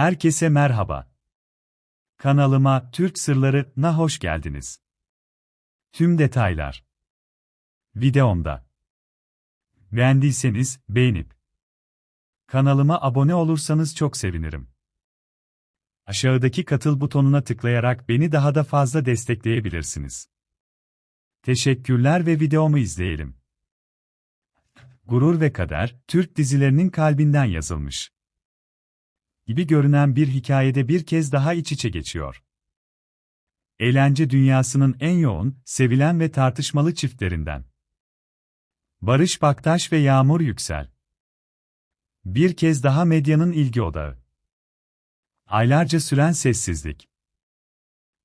Herkese merhaba. Kanalıma Türk Sırları'na hoş geldiniz. Tüm detaylar videomda. Beğendiyseniz beğenip kanalıma abone olursanız çok sevinirim. Aşağıdaki katıl butonuna tıklayarak beni daha da fazla destekleyebilirsiniz. Teşekkürler ve videomu izleyelim. Gurur ve Kader, Türk dizilerinin kalbinden yazılmış gibi görünen bir hikayede bir kez daha iç içe geçiyor. Eğlence dünyasının en yoğun, sevilen ve tartışmalı çiftlerinden. Barış Baktaş ve Yağmur Yüksel. Bir kez daha medyanın ilgi odağı. Aylarca süren sessizlik.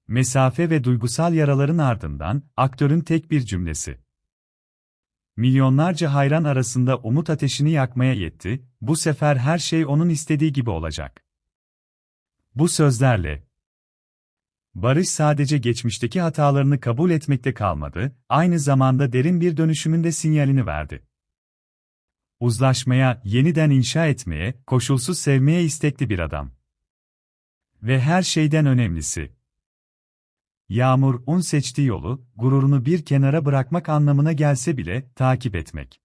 Mesafe ve duygusal yaraların ardından aktörün tek bir cümlesi. Milyonlarca hayran arasında umut ateşini yakmaya yetti, bu sefer her şey onun istediği gibi olacak. Bu sözlerle, Barış sadece geçmişteki hatalarını kabul etmekte kalmadı, aynı zamanda derin bir dönüşümün de sinyalini verdi. Uzlaşmaya, yeniden inşa etmeye, koşulsuz sevmeye istekli bir adam. Ve her şeyden önemlisi, Yağmur, un seçtiği yolu, gururunu bir kenara bırakmak anlamına gelse bile, takip etmek.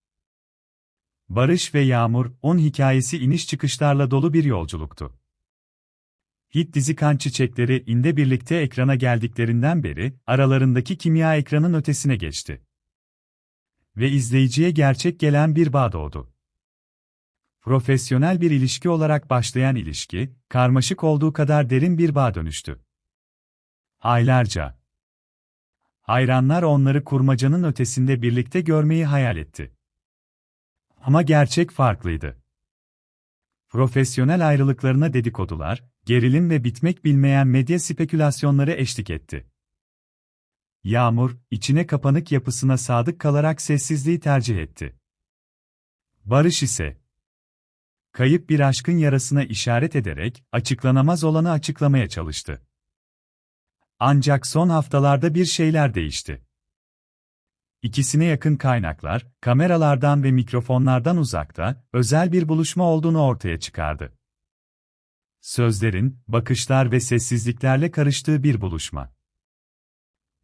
Barış ve Yağmur, on hikayesi iniş çıkışlarla dolu bir yolculuktu. Hit dizi Kan Çiçekleri inde birlikte ekrana geldiklerinden beri, aralarındaki kimya ekranın ötesine geçti. Ve izleyiciye gerçek gelen bir bağ doğdu. Profesyonel bir ilişki olarak başlayan ilişki, karmaşık olduğu kadar derin bir bağ dönüştü. Aylarca. Hayranlar onları kurmacanın ötesinde birlikte görmeyi hayal etti. Ama gerçek farklıydı. Profesyonel ayrılıklarına dedikodular, gerilim ve bitmek bilmeyen medya spekülasyonları eşlik etti. Yağmur, içine kapanık yapısına sadık kalarak sessizliği tercih etti. Barış ise, kayıp bir aşkın yarasına işaret ederek, açıklanamaz olanı açıklamaya çalıştı. Ancak son haftalarda bir şeyler değişti. İkisine yakın kaynaklar, kameralardan ve mikrofonlardan uzakta, özel bir buluşma olduğunu ortaya çıkardı. Sözlerin, bakışlar ve sessizliklerle karıştığı bir buluşma.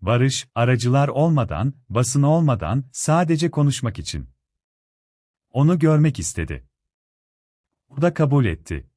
Barış, aracılar olmadan, basın olmadan, sadece konuşmak için. Onu görmek istedi. O da kabul etti.